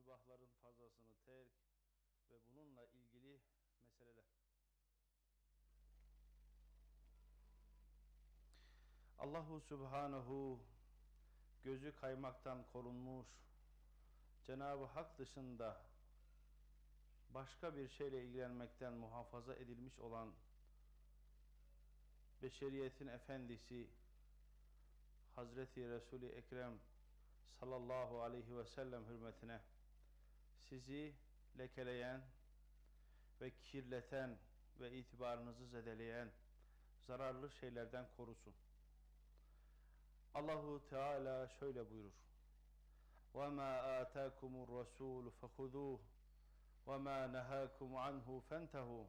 mübahların fazlasını terk ve bununla ilgili meseleler. Allahu Subhanahu gözü kaymaktan korunmuş, Cenab-ı Hak dışında başka bir şeyle ilgilenmekten muhafaza edilmiş olan beşeriyetin efendisi Hazreti Resul-i Ekrem sallallahu aleyhi ve sellem hürmetine sizi lekeleyen ve kirleten ve itibarınızı zedeleyen zararlı şeylerden korusun. Allahu Teala şöyle buyurur. وَمَا آتَاكُمُ الرَّسُولُ فَخُذُوهُ وَمَا نَهَاكُمْ عَنْهُ فَانْتَهُوا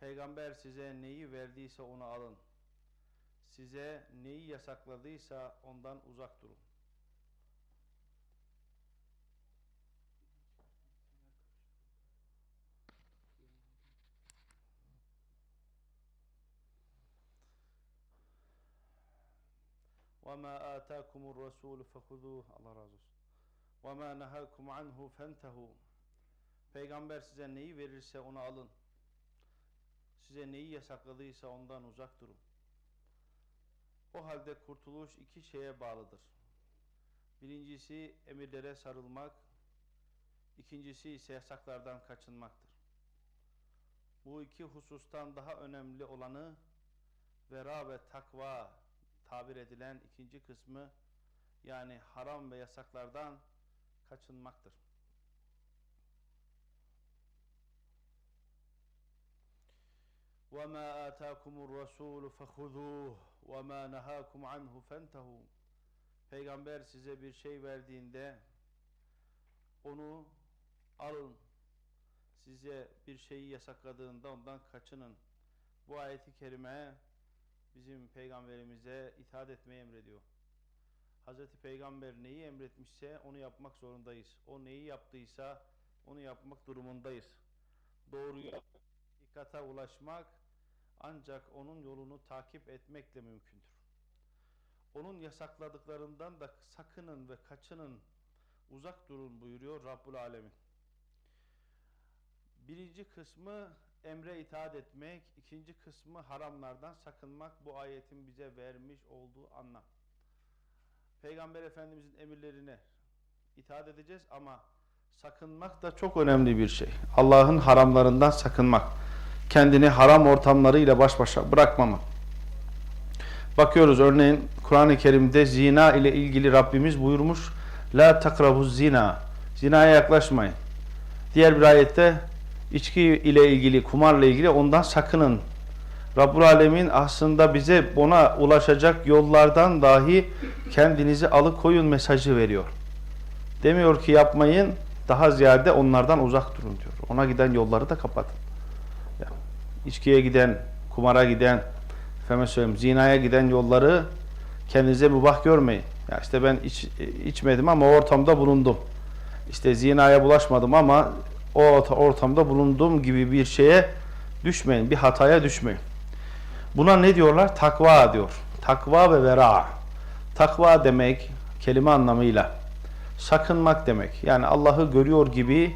Peygamber size neyi verdiyse onu alın. Size neyi yasakladıysa ondan uzak durun. وَمَا آتَاكُمُ الرَّسُولُ فَخُذُوهُ Allah razı olsun. وَمَا نَهَاكُمْ عَنْهُ فَانْتَهُوا Peygamber size neyi verirse onu alın. Size neyi yasakladıysa ondan uzak durun. O halde kurtuluş iki şeye bağlıdır. Birincisi emirlere sarılmak, ikincisi ise yasaklardan kaçınmaktır. Bu iki husustan daha önemli olanı vera ve takva tabir edilen ikinci kısmı yani haram ve yasaklardan kaçınmaktır. وَمَا آتَاكُمُ الرَّسُولُ فَخُذُوهُ وَمَا نَهَاكُمْ عَنْهُ فَانْتَهُوا Peygamber size bir şey verdiğinde onu alın. Size bir şeyi yasakladığında ondan kaçının. Bu ayeti kerime bizim peygamberimize itaat etmeyi emrediyor. Hazreti Peygamber neyi emretmişse onu yapmak zorundayız. O neyi yaptıysa onu yapmak durumundayız. Doğruya, hakikate ulaşmak ancak onun yolunu takip etmekle mümkündür. Onun yasakladıklarından da sakının ve kaçının, uzak durun buyuruyor Rabbul Alemin. Birinci kısmı emre itaat etmek, ikinci kısmı haramlardan sakınmak bu ayetin bize vermiş olduğu anlam. Peygamber Efendimizin emirlerine itaat edeceğiz ama sakınmak da çok önemli bir şey. Allah'ın haramlarından sakınmak. Kendini haram ortamlarıyla baş başa bırakmamak. Bakıyoruz örneğin Kur'an-ı Kerim'de zina ile ilgili Rabbimiz buyurmuş La takrabuz zina. Zinaya yaklaşmayın. Diğer bir ayette içki ile ilgili, kumarla ilgili ondan sakının. Rabbul Alemin aslında bize ona ulaşacak yollardan dahi kendinizi alıkoyun mesajı veriyor. Demiyor ki yapmayın, daha ziyade onlardan uzak durun diyor. Ona giden yolları da kapatın. Yani içkiye giden, kumara giden, efendim söyleyeyim, zinaya giden yolları kendinize mübah görmeyin. Ya işte ben iç, içmedim ama ortamda bulundum. İşte zinaya bulaşmadım ama o ortamda bulunduğum gibi bir şeye düşmeyin, bir hataya düşmeyin. Buna ne diyorlar? Takva diyor. Takva ve vera. Takva demek kelime anlamıyla sakınmak demek. Yani Allah'ı görüyor gibi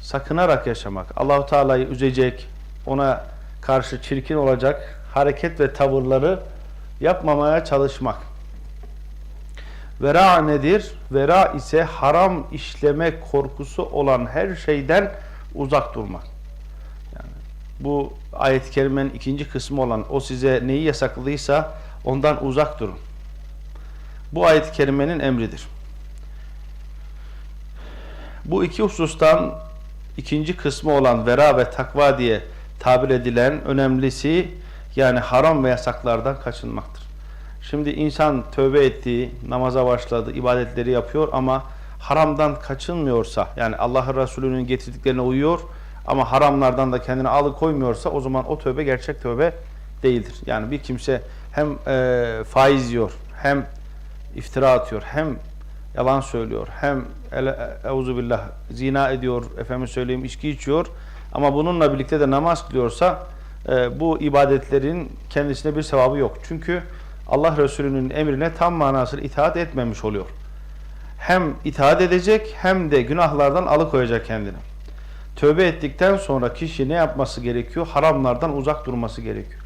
sakınarak yaşamak. Allahu Teala'yı üzecek, ona karşı çirkin olacak hareket ve tavırları yapmamaya çalışmak. Vera nedir? Vera ise haram işleme korkusu olan her şeyden uzak durmak. Yani bu ayet-i kerimenin ikinci kısmı olan o size neyi yasakladıysa ondan uzak durun. Bu ayet-i kerimenin emridir. Bu iki husustan ikinci kısmı olan vera ve takva diye tabir edilen önemlisi yani haram ve yasaklardan kaçınmaktır. Şimdi insan tövbe ettiği, namaza başladı, ibadetleri yapıyor ama haramdan kaçınmıyorsa, yani Allah'ın Resulü'nün getirdiklerine uyuyor ama haramlardan da kendini alıkoymuyorsa o zaman o tövbe gerçek tövbe değildir. Yani bir kimse hem e, faiz yiyor, hem iftira atıyor, hem yalan söylüyor, hem euzubillah zina ediyor, efendim söyleyeyim içki içiyor ama bununla birlikte de namaz kılıyorsa e, bu ibadetlerin kendisine bir sevabı yok. Çünkü Allah Resulü'nün emrine tam manasıyla itaat etmemiş oluyor. hem itaat edecek hem de günahlardan alıkoyacak kendini. Tövbe ettikten sonra kişi ne yapması gerekiyor? Haramlardan uzak durması gerekiyor.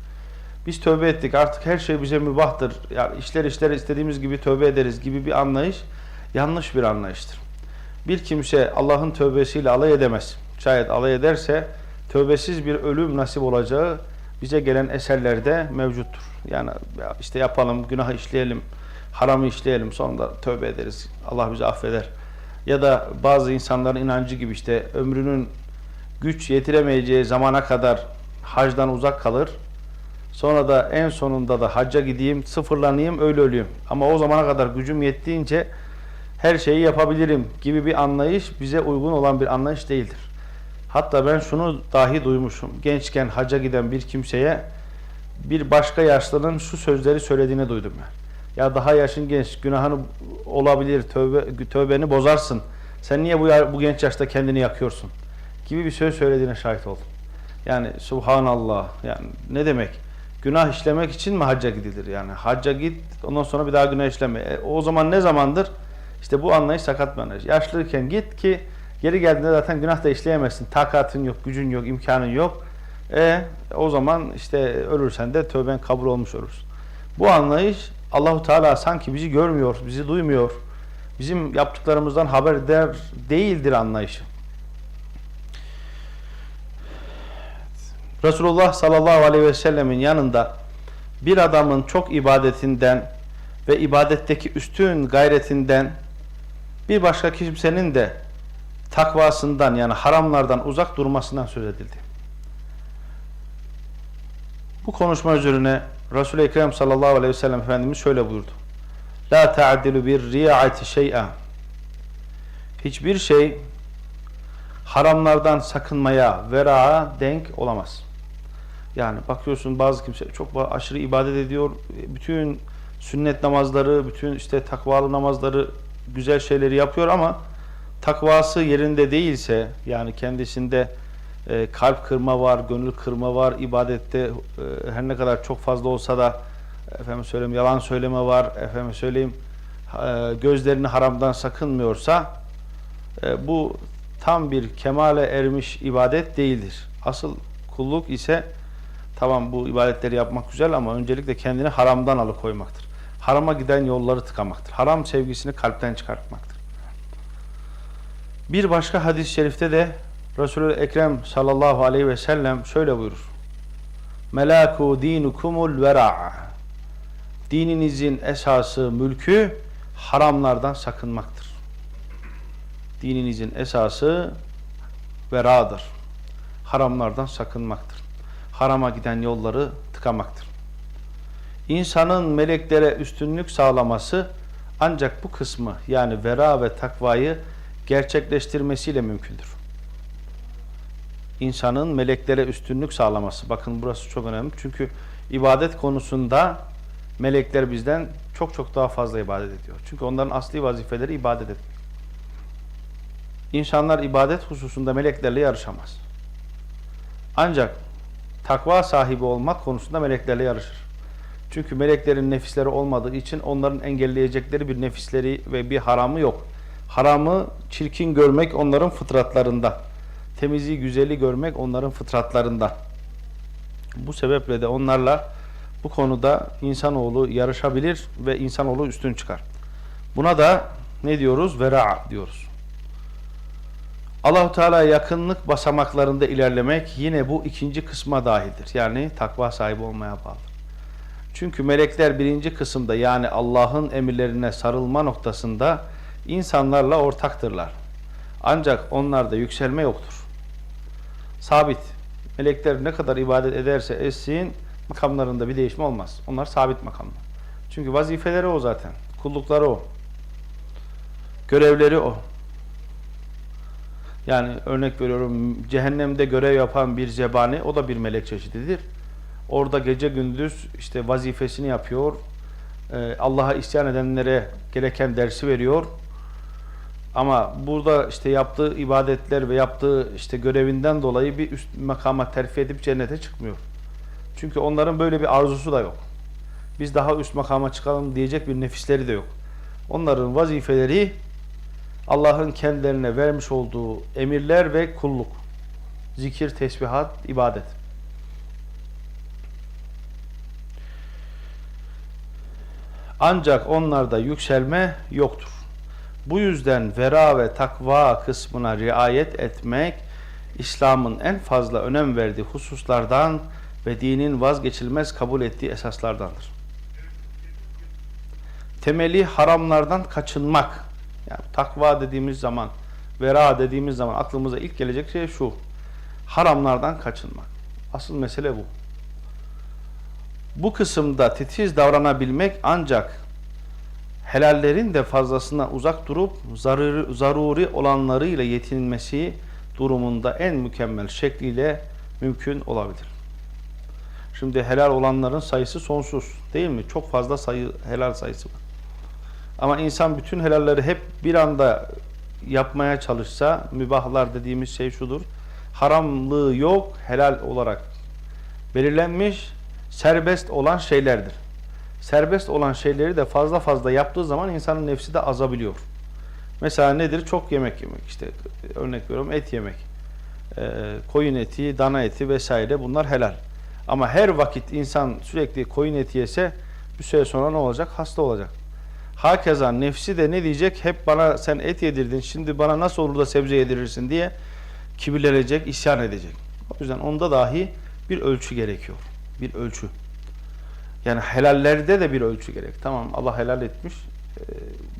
Biz tövbe ettik artık her şey bize mübahtır. Yani işler işler istediğimiz gibi tövbe ederiz gibi bir anlayış yanlış bir anlayıştır. Bir kimse Allah'ın tövbesiyle alay edemez. Şayet alay ederse tövbesiz bir ölüm nasip olacağı bize gelen eserlerde mevcuttur. Yani ya işte yapalım, günah işleyelim, haramı işleyelim sonra tövbe ederiz. Allah bizi affeder. Ya da bazı insanların inancı gibi işte ömrünün güç yetiremeyeceği zamana kadar hacdan uzak kalır. Sonra da en sonunda da hacca gideyim, sıfırlanayım, öyle öleyim. Ama o zamana kadar gücüm yettiğince her şeyi yapabilirim gibi bir anlayış bize uygun olan bir anlayış değildir. Hatta ben şunu dahi duymuşum. Gençken hacca giden bir kimseye bir başka yaşlının şu sözleri söylediğini duydum ben. Ya daha yaşın genç, günahını olabilir, tövbe, tövbeni bozarsın. Sen niye bu, bu genç yaşta kendini yakıyorsun? Gibi bir söz söylediğine şahit oldum. Yani subhanallah yani ne demek? Günah işlemek için mi hacca gidilir? Yani hacca git ondan sonra bir daha günah işleme. E, o zaman ne zamandır? İşte bu anlayış sakat bir anlayış. Yaşlıyken git ki geri geldiğinde zaten günah da işleyemezsin. Takatın yok, gücün yok, imkanın yok. E o zaman işte ölürsen de tövben kabul olmuş olursun. Bu anlayış Allahu Teala sanki bizi görmüyor, bizi duymuyor. Bizim yaptıklarımızdan haberdar değildir anlayışı. Resulullah sallallahu aleyhi ve sellemin yanında bir adamın çok ibadetinden ve ibadetteki üstün gayretinden bir başka kimsenin de takvasından yani haramlardan uzak durmasından söz edildi. Bu konuşma üzerine Resul-i Ekrem sallallahu aleyhi ve sellem Efendimiz şöyle buyurdu. La ta'dilu bir riya'ati şey'a Hiçbir şey haramlardan sakınmaya, vera'a denk olamaz. Yani bakıyorsun bazı kimse çok aşırı ibadet ediyor. Bütün sünnet namazları, bütün işte takvalı namazları, güzel şeyleri yapıyor ama takvası yerinde değilse yani kendisinde e, kalp kırma var, gönül kırma var, ibadette e, her ne kadar çok fazla olsa da efendim söyleyeyim yalan söyleme var, efendim söyleyeyim e, gözlerini haramdan sakınmıyorsa e, bu tam bir kemale ermiş ibadet değildir. Asıl kulluk ise tamam bu ibadetleri yapmak güzel ama öncelikle kendini haramdan alıkoymaktır. Harama giden yolları tıkamaktır. Haram sevgisini kalpten çıkartmaktır. Bir başka hadis-i şerifte de Resulü Ekrem sallallahu aleyhi ve sellem şöyle buyurur. Melaku dinukumul vera. Dininizin esası, mülkü haramlardan sakınmaktır. Dininizin esası veradır. Haramlardan sakınmaktır. Harama giden yolları tıkamaktır. İnsanın meleklere üstünlük sağlaması ancak bu kısmı yani vera ve takvayı gerçekleştirmesiyle mümkündür. İnsanın meleklere üstünlük sağlaması. Bakın burası çok önemli. Çünkü ibadet konusunda melekler bizden çok çok daha fazla ibadet ediyor. Çünkü onların asli vazifeleri ibadet etmek. İnsanlar ibadet hususunda meleklerle yarışamaz. Ancak takva sahibi olmak konusunda meleklerle yarışır. Çünkü meleklerin nefisleri olmadığı için onların engelleyecekleri bir nefisleri ve bir haramı yok. Haramı çirkin görmek onların fıtratlarında. Temizliği, güzeli görmek onların fıtratlarında. Bu sebeple de onlarla bu konuda insanoğlu yarışabilir ve insanoğlu üstün çıkar. Buna da ne diyoruz? Vera diyoruz. Allahu Teala yakınlık basamaklarında ilerlemek yine bu ikinci kısma dahildir. Yani takva sahibi olmaya bağlı. Çünkü melekler birinci kısımda yani Allah'ın emirlerine sarılma noktasında insanlarla ortaktırlar. Ancak onlarda yükselme yoktur. Sabit. Melekler ne kadar ibadet ederse etsin makamlarında bir değişme olmaz. Onlar sabit makamlar. Çünkü vazifeleri o zaten. Kullukları o. Görevleri o. Yani örnek veriyorum cehennemde görev yapan bir zebani o da bir melek çeşididir. Orada gece gündüz işte vazifesini yapıyor. Ee, Allah'a isyan edenlere gereken dersi veriyor. Ama burada işte yaptığı ibadetler ve yaptığı işte görevinden dolayı bir üst makama terfi edip cennete çıkmıyor. Çünkü onların böyle bir arzusu da yok. Biz daha üst makama çıkalım diyecek bir nefisleri de yok. Onların vazifeleri Allah'ın kendilerine vermiş olduğu emirler ve kulluk. Zikir, tesbihat, ibadet. Ancak onlarda yükselme yoktur. Bu yüzden vera ve takva kısmına riayet etmek İslam'ın en fazla önem verdiği hususlardan ve dinin vazgeçilmez kabul ettiği esaslardandır. Temeli haramlardan kaçınmak. Yani takva dediğimiz zaman, vera dediğimiz zaman aklımıza ilk gelecek şey şu. Haramlardan kaçınmak. Asıl mesele bu. Bu kısımda titiz davranabilmek ancak helallerin de fazlasına uzak durup zaruri, zaruri olanlarıyla yetinmesi durumunda en mükemmel şekliyle mümkün olabilir. Şimdi helal olanların sayısı sonsuz değil mi? Çok fazla sayı helal sayısı var. Ama insan bütün helalleri hep bir anda yapmaya çalışsa mübahlar dediğimiz şey şudur. Haramlığı yok, helal olarak belirlenmiş, serbest olan şeylerdir. Serbest olan şeyleri de fazla fazla yaptığı zaman insanın nefsi de azabiliyor. Mesela nedir? Çok yemek yemek. İşte örnek veriyorum et yemek. Ee, koyun eti, dana eti vesaire bunlar helal. Ama her vakit insan sürekli koyun eti yese bir süre sonra ne olacak? Hasta olacak. Hakeza nefsi de ne diyecek? Hep bana sen et yedirdin. Şimdi bana nasıl olur da sebze yedirirsin diye kibirlenecek, isyan edecek. O yüzden onda dahi bir ölçü gerekiyor. Bir ölçü. Yani helallerde de bir ölçü gerek. Tamam Allah helal etmiş. Ee,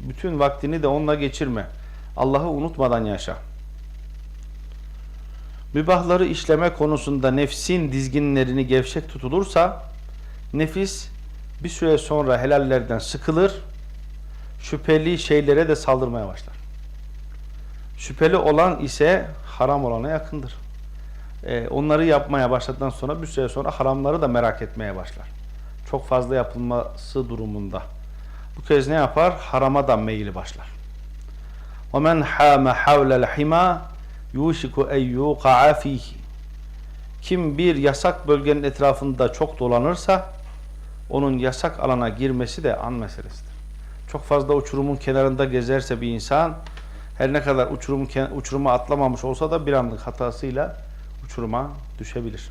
Bütün vaktini de onunla geçirme. Allah'ı unutmadan yaşa. Mübahları işleme konusunda nefsin dizginlerini gevşek tutulursa nefis bir süre sonra helallerden sıkılır, şüpheli şeylere de saldırmaya başlar. Şüpheli olan ise haram olana yakındır. Ee, onları yapmaya başladıktan sonra bir süre sonra haramları da merak etmeye başlar Çok fazla yapılması durumunda. Bu kez ne yapar? Harama da meyili başlar. وَمَنْ حَامَ حَوْلَ الْحِمَا يُوشِكُ اَنْ يُوقَعَ ف۪يهِ Kim bir yasak bölgenin etrafında çok dolanırsa onun yasak alana girmesi de an meselesidir. Çok fazla uçurumun kenarında gezerse bir insan her ne kadar uçurumu, uçuruma atlamamış olsa da bir anlık hatasıyla uçuruma düşebilir.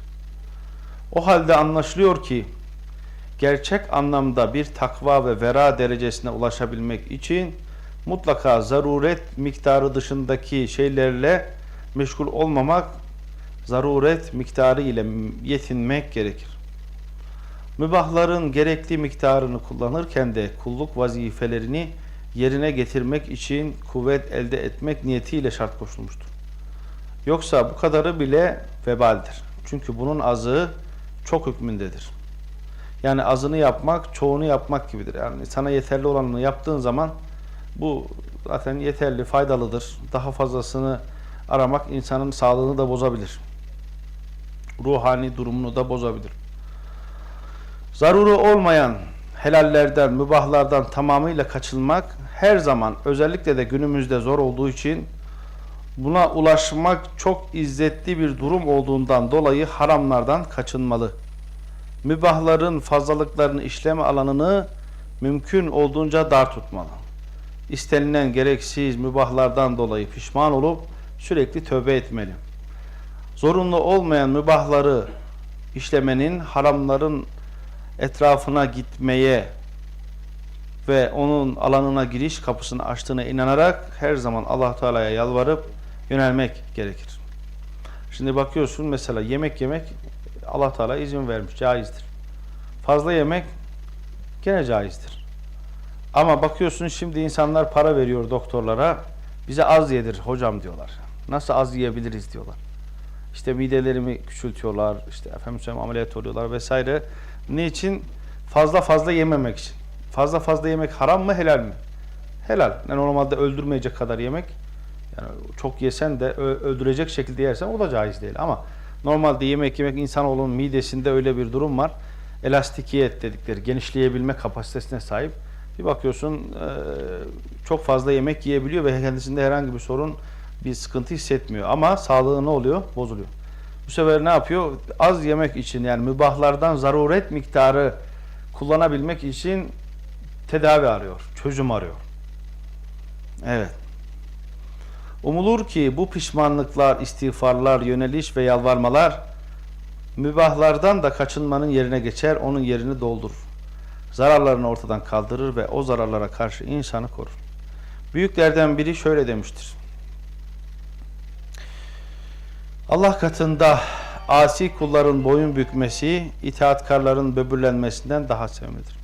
O halde anlaşılıyor ki gerçek anlamda bir takva ve vera derecesine ulaşabilmek için mutlaka zaruret miktarı dışındaki şeylerle meşgul olmamak, zaruret miktarı ile yetinmek gerekir. Mübahların gerekli miktarını kullanırken de kulluk vazifelerini yerine getirmek için kuvvet elde etmek niyetiyle şart koşulmuştur. Yoksa bu kadarı bile vebaldir. Çünkü bunun azı çok hükmündedir. Yani azını yapmak, çoğunu yapmak gibidir. Yani sana yeterli olanını yaptığın zaman bu zaten yeterli, faydalıdır. Daha fazlasını aramak insanın sağlığını da bozabilir. Ruhani durumunu da bozabilir. Zaruri olmayan helallerden, mübahlardan tamamıyla kaçılmak her zaman özellikle de günümüzde zor olduğu için buna ulaşmak çok izzetli bir durum olduğundan dolayı haramlardan kaçınmalı. Mübahların fazlalıklarını işleme alanını mümkün olduğunca dar tutmalı. İstenilen gereksiz mübahlardan dolayı pişman olup sürekli tövbe etmeli. Zorunlu olmayan mübahları işlemenin haramların etrafına gitmeye ve onun alanına giriş kapısını açtığına inanarak her zaman Allah Teala'ya yalvarıp yönelmek gerekir. Şimdi bakıyorsun mesela yemek yemek Allah Teala izin vermiş, caizdir. Fazla yemek gene caizdir. Ama bakıyorsun şimdi insanlar para veriyor doktorlara. Bize az yedir hocam diyorlar. Nasıl az yiyebiliriz diyorlar. İşte midelerimi küçültüyorlar, işte efendim söyleyeyim ameliyat oluyorlar vesaire. Niçin? Fazla fazla yememek için. Fazla fazla yemek haram mı helal mi? Helal. Yani normalde öldürmeyecek kadar yemek. Yani çok yesen de öldürecek şekilde yersen o da caiz değil. Ama normalde yemek yemek insanoğlunun midesinde öyle bir durum var. Elastikiyet dedikleri genişleyebilme kapasitesine sahip. Bir bakıyorsun çok fazla yemek yiyebiliyor ve kendisinde herhangi bir sorun, bir sıkıntı hissetmiyor. Ama sağlığı ne oluyor? Bozuluyor. Bu sefer ne yapıyor? Az yemek için yani mübahlardan zaruret miktarı kullanabilmek için tedavi arıyor, çözüm arıyor. Evet. Umulur ki bu pişmanlıklar, istiğfarlar, yöneliş ve yalvarmalar mübahlardan da kaçınmanın yerine geçer, onun yerini doldurur. Zararlarını ortadan kaldırır ve o zararlara karşı insanı korur. Büyüklerden biri şöyle demiştir. Allah katında asi kulların boyun bükmesi, itaatkarların böbürlenmesinden daha sevimlidir.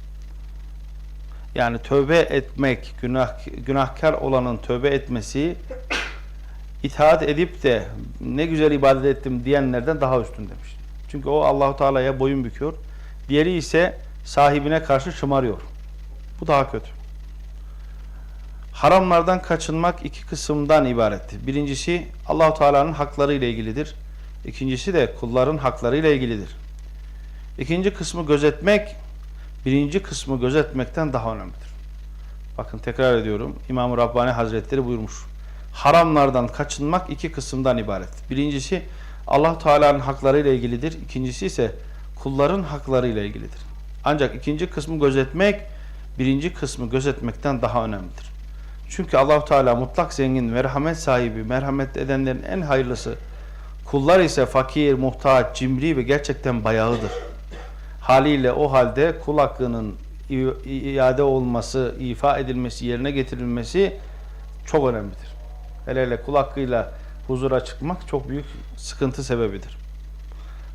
Yani tövbe etmek, günah, günahkar olanın tövbe etmesi, itaat edip de ne güzel ibadet ettim diyenlerden daha üstün demiş. Çünkü o Allahu Teala'ya boyun büküyor. Diğeri ise sahibine karşı şımarıyor. Bu daha kötü. Haramlardan kaçınmak iki kısımdan ibarettir. Birincisi Allahu Teala'nın hakları ile ilgilidir. İkincisi de kulların hakları ile ilgilidir. İkinci kısmı gözetmek, birinci kısmı gözetmekten daha önemlidir. Bakın tekrar ediyorum. İmam-ı Rabbani Hazretleri buyurmuş. Haramlardan kaçınmak iki kısımdan ibaret. Birincisi Allah Teala'nın hakları ile ilgilidir. İkincisi ise kulların hakları ile ilgilidir. Ancak ikinci kısmı gözetmek birinci kısmı gözetmekten daha önemlidir. Çünkü Allah Teala mutlak zengin, merhamet sahibi, merhamet edenlerin en hayırlısı. Kullar ise fakir, muhtaç, cimri ve gerçekten bayağıdır. Haliyle o halde kul hakkının iade olması, ifa edilmesi, yerine getirilmesi çok önemlidir Hele hele kul hakkıyla huzura çıkmak çok büyük sıkıntı sebebidir.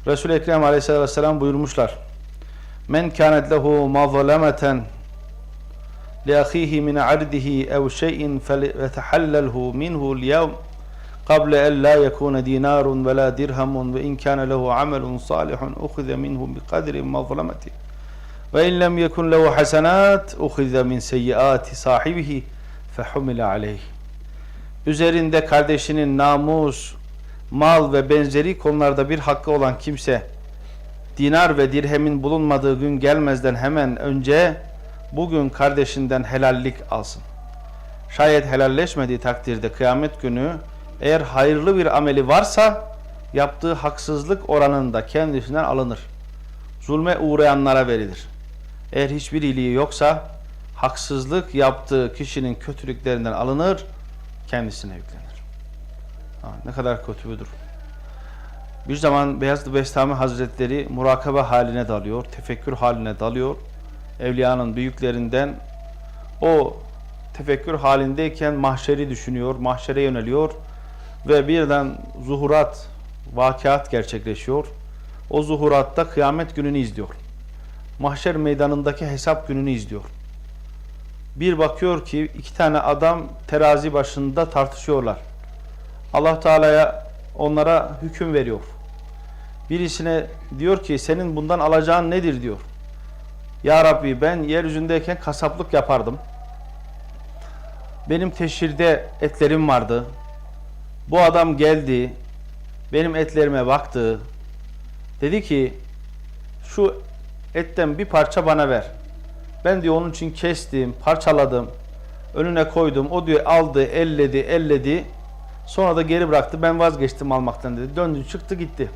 Resul-i Ekrem Aleyhisselatü Vesselam buyurmuşlar. Men kânet lehu mazlemeten لأخيه من عرضه أو شيء فليتحلله منه اليوم قبل أن لا يكون دينار ولا درهم وإن كان له عمل صالح أخذ منه بقدر مظلمته وإن لم يكن له حسنات أخذ من سيئات صاحبه فحمل عليه Üzerinde kardeşinin namus, mal ve benzeri konularda bir hakkı olan kimse dinar ve dirhemin bulunmadığı gün gelmezden hemen önce bugün kardeşinden helallik alsın. Şayet helalleşmediği takdirde kıyamet günü eğer hayırlı bir ameli varsa yaptığı haksızlık oranında kendisinden alınır. Zulme uğrayanlara verilir. Eğer hiçbir iyiliği yoksa haksızlık yaptığı kişinin kötülüklerinden alınır, kendisine yüklenir. Ha, ne kadar kötü bir durum. Bir zaman Beyazıt Bestami Hazretleri murakabe haline dalıyor, tefekkür haline dalıyor. Evliyanın büyüklerinden o tefekkür halindeyken mahşeri düşünüyor, mahşere yöneliyor ve birden zuhurat, vakiat gerçekleşiyor. O zuhuratta kıyamet gününü izliyor. Mahşer meydanındaki hesap gününü izliyor. Bir bakıyor ki iki tane adam terazi başında tartışıyorlar. Allah Teala'ya onlara hüküm veriyor. Birisine diyor ki senin bundan alacağın nedir diyor. Ya Rabbi ben yeryüzündeyken kasaplık yapardım. Benim teşhirde etlerim vardı. Bu adam geldi. Benim etlerime baktı. Dedi ki şu etten bir parça bana ver. Ben diyor onun için kestim, parçaladım. Önüne koydum. O diyor aldı, elledi, elledi. Sonra da geri bıraktı. Ben vazgeçtim almaktan dedi. Döndü çıktı gitti.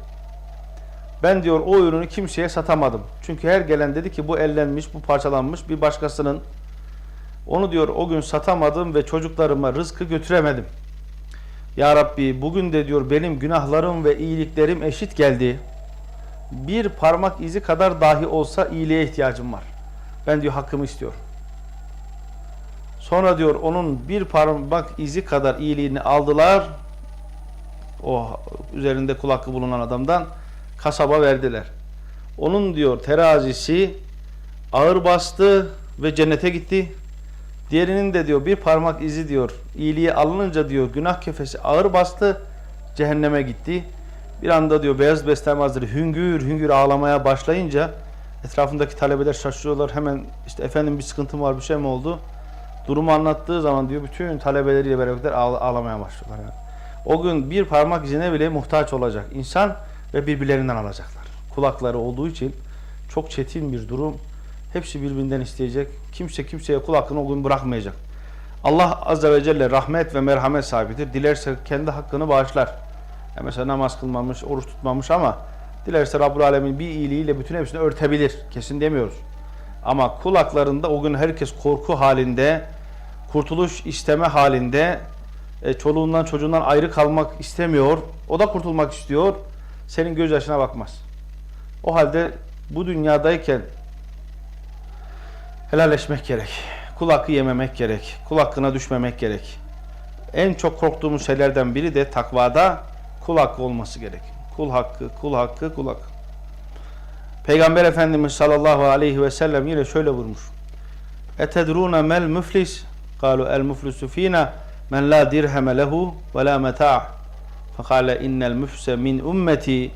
Ben diyor o ürünü kimseye satamadım. Çünkü her gelen dedi ki bu ellenmiş, bu parçalanmış bir başkasının. Onu diyor o gün satamadım ve çocuklarıma rızkı götüremedim. Ya Rabbi bugün de diyor benim günahlarım ve iyiliklerim eşit geldi. Bir parmak izi kadar dahi olsa iyiliğe ihtiyacım var. Ben diyor hakkımı istiyorum. Sonra diyor onun bir parmak izi kadar iyiliğini aldılar. O üzerinde kul hakkı bulunan adamdan kasaba verdiler. Onun diyor terazisi ağır bastı ve cennete gitti. Diğerinin de diyor bir parmak izi diyor iyiliği alınınca diyor günah kefesi ağır bastı cehenneme gitti. Bir anda diyor Beyaz Bestami Hazretleri hüngür hüngür ağlamaya başlayınca etrafındaki talebeler şaşırıyorlar. Hemen işte efendim bir sıkıntım var bir şey mi oldu? Durumu anlattığı zaman diyor bütün talebeleriyle beraber ağla- ağlamaya başlıyorlar. Yani. O gün bir parmak izine bile muhtaç olacak insan ve birbirlerinden alacaklar. Kulakları olduğu için çok çetin bir durum. Hepsi birbirinden isteyecek. Kimse kimseye kul hakkını o gün bırakmayacak. Allah Azze ve Celle rahmet ve merhamet sahibidir. Dilerse kendi hakkını bağışlar. Ya mesela namaz kılmamış, oruç tutmamış ama dilerse Rabbul Alemin bir iyiliğiyle bütün hepsini örtebilir. Kesin demiyoruz. Ama kul haklarında o gün herkes korku halinde, kurtuluş isteme halinde e, çoluğundan çocuğundan ayrı kalmak istemiyor. O da kurtulmak istiyor. Senin gözyaşına bakmaz. O halde bu dünyadayken helalleşmek gerek. Kul hakkı yememek gerek. Kul hakkına düşmemek gerek. En çok korktuğumuz şeylerden biri de takvada kul hakkı olması gerek. Kul hakkı, kul hakkı, kul hakkı. Peygamber Efendimiz sallallahu aleyhi ve sellem yine şöyle vurmuş. Etedruna mel müflis? Kalu el müflisu fina men la dirheme lehu ve la meta' Fekale innel müfse min ümmeti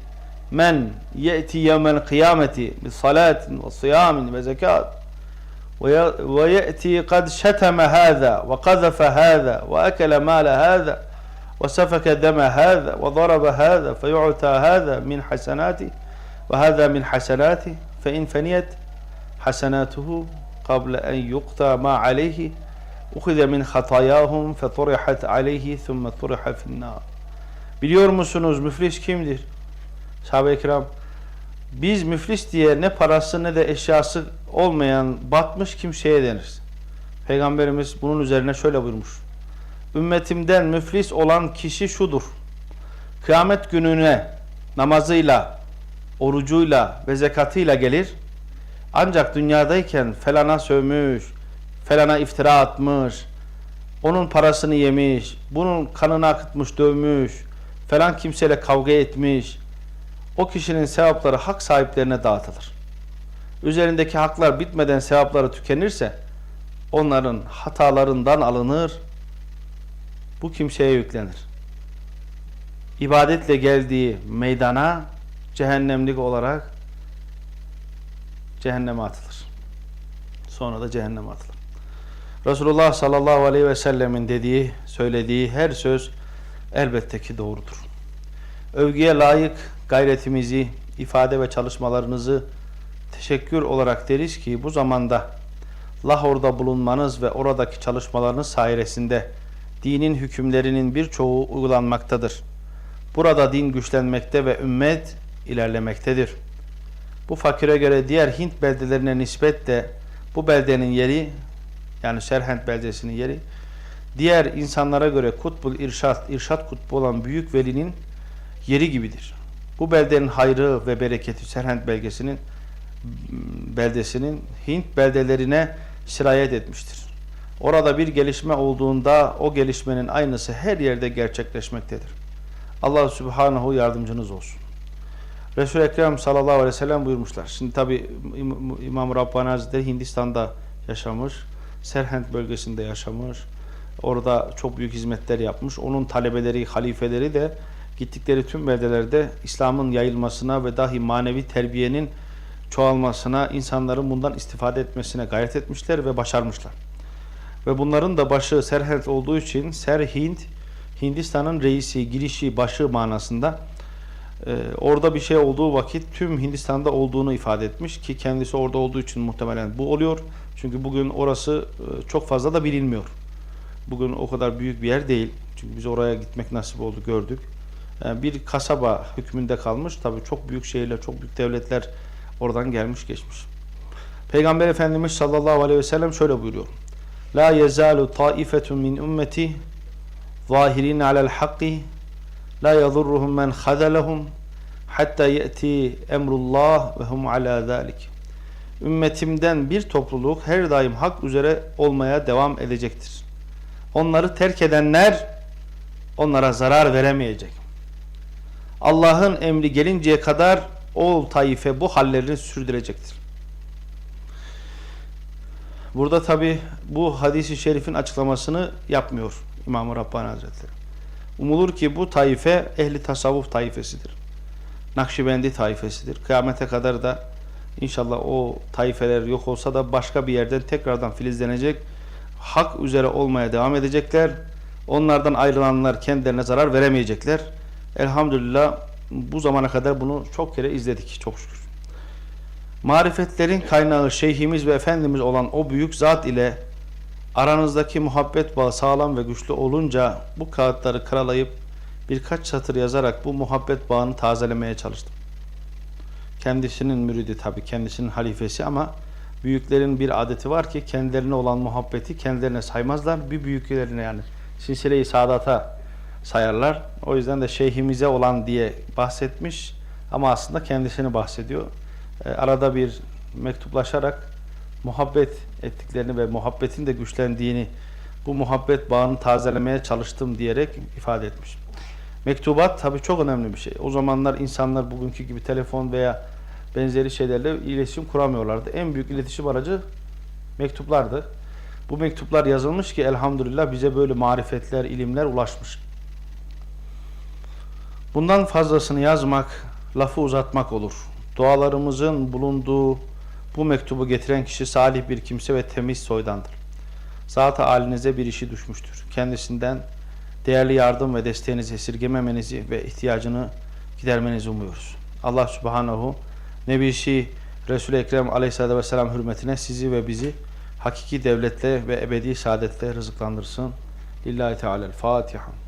men ye'ti yevmel kıyameti bi salatin ve siyamin ve zekat ve ye'ti kad şeteme hâza ve kazefe hâza ve ekele mâle hâza وسفك دم هذا وضرب هذا فيعطى هذا من حسناته وهذا من حسناته فإن فنيت حسناته قبل أن يقطع ما عليه أخذ من خطاياهم فطرحت عليه ثم طرح في النار Biliyor musunuz müflis kimdir? Sahabe-i kiram biz müflis diye ne parası ne de eşyası olmayan batmış kimseye denir. Peygamberimiz bunun üzerine şöyle buyurmuş. Ümmetimden müflis olan kişi şudur. Kıyamet gününe namazıyla, orucuyla ve zekatıyla gelir. Ancak dünyadayken felana sövmüş, felana iftira atmış, onun parasını yemiş, bunun kanını akıtmış, dövmüş, falan kimseyle kavga etmiş, o kişinin sevapları hak sahiplerine dağıtılır. Üzerindeki haklar bitmeden sevapları tükenirse onların hatalarından alınır, bu kimseye yüklenir. İbadetle geldiği meydana cehennemlik olarak cehenneme atılır. Sonra da cehenneme atılır. Resulullah sallallahu aleyhi ve sellemin dediği, söylediği her söz elbette ki doğrudur. Övgüye layık gayretimizi, ifade ve çalışmalarınızı teşekkür olarak deriz ki bu zamanda Lahor'da bulunmanız ve oradaki çalışmalarınız sayesinde dinin hükümlerinin birçoğu uygulanmaktadır. Burada din güçlenmekte ve ümmet ilerlemektedir. Bu fakire göre diğer Hint beldelerine nispetle bu beldenin yeri yani Serhent beldesinin yeri diğer insanlara göre kutbul irşat, irşat kutbu olan büyük velinin yeri gibidir. Bu beldenin hayrı ve bereketi Serhent belgesinin beldesinin Hint beldelerine sirayet etmiştir. Orada bir gelişme olduğunda o gelişmenin aynısı her yerde gerçekleşmektedir. Allah Subhanahu yardımcınız olsun. Resul-i Ekrem sallallahu aleyhi ve sellem buyurmuşlar. Şimdi tabi İmam Rabbani Hazretleri Hindistan'da yaşamış. Serhent bölgesinde yaşamış. Orada çok büyük hizmetler yapmış. Onun talebeleri, halifeleri de gittikleri tüm beldelerde İslam'ın yayılmasına ve dahi manevi terbiyenin çoğalmasına, insanların bundan istifade etmesine gayret etmişler ve başarmışlar. Ve bunların da başı Serhent olduğu için Serhind, Hindistan'ın reisi, girişi, başı manasında e, orada bir şey olduğu vakit tüm Hindistan'da olduğunu ifade etmiş ki kendisi orada olduğu için muhtemelen bu oluyor. Çünkü bugün orası e, çok fazla da bilinmiyor. Bugün o kadar büyük bir yer değil. Çünkü biz oraya gitmek nasip oldu, gördük. Yani bir kasaba hükmünde kalmış. Tabii çok büyük şehirler, çok büyük devletler oradan gelmiş geçmiş. Peygamber Efendimiz sallallahu aleyhi ve sellem şöyle buyuruyor. La yezalu taifetun min ümmeti zahirin alel hakki la yadurruhum men khazalahum hatta yeti emrullah ve hum ala zalik. Ümmetimden bir topluluk her daim hak üzere olmaya devam edecektir. Onları terk edenler onlara zarar veremeyecek. Allah'ın emri gelinceye kadar o taife bu hallerini sürdürecektir. Burada tabi bu hadisi şerifin açıklamasını yapmıyor İmam-ı Rabbani Hazretleri. Umulur ki bu taife ehli tasavvuf taifesidir. Nakşibendi taifesidir. Kıyamete kadar da inşallah o taifeler yok olsa da başka bir yerden tekrardan filizlenecek. Hak üzere olmaya devam edecekler. Onlardan ayrılanlar kendilerine zarar veremeyecekler. Elhamdülillah bu zamana kadar bunu çok kere izledik çok şükür. Marifetlerin kaynağı şeyhimiz ve efendimiz olan o büyük zat ile aranızdaki muhabbet bağı sağlam ve güçlü olunca bu kağıtları karalayıp birkaç satır yazarak bu muhabbet bağını tazelemeye çalıştım. Kendisinin müridi tabi kendisinin halifesi ama büyüklerin bir adeti var ki kendilerine olan muhabbeti kendilerine saymazlar. Bir büyüklerine yani silsile-i saadata sayarlar. O yüzden de şeyhimize olan diye bahsetmiş ama aslında kendisini bahsediyor. E, arada bir mektuplaşarak muhabbet ettiklerini ve muhabbetin de güçlendiğini, bu muhabbet bağını tazelemeye çalıştım diyerek ifade etmiş. Mektubat tabii çok önemli bir şey. O zamanlar insanlar bugünkü gibi telefon veya benzeri şeylerle iletişim kuramıyorlardı. En büyük iletişim aracı mektuplardı. Bu mektuplar yazılmış ki elhamdülillah bize böyle marifetler, ilimler ulaşmış. Bundan fazlasını yazmak, lafı uzatmak olur. Dualarımızın bulunduğu bu mektubu getiren kişi salih bir kimse ve temiz soydandır. Zat-ı halinize bir işi düşmüştür. Kendisinden değerli yardım ve desteğinizi esirgememenizi ve ihtiyacını gidermenizi umuyoruz. Allah Subhanahu Nebisi Resul-i Ekrem Aleyhisselatü Vesselam hürmetine sizi ve bizi hakiki devletle ve ebedi saadetle rızıklandırsın. Lillahi Teala'l Fatiha.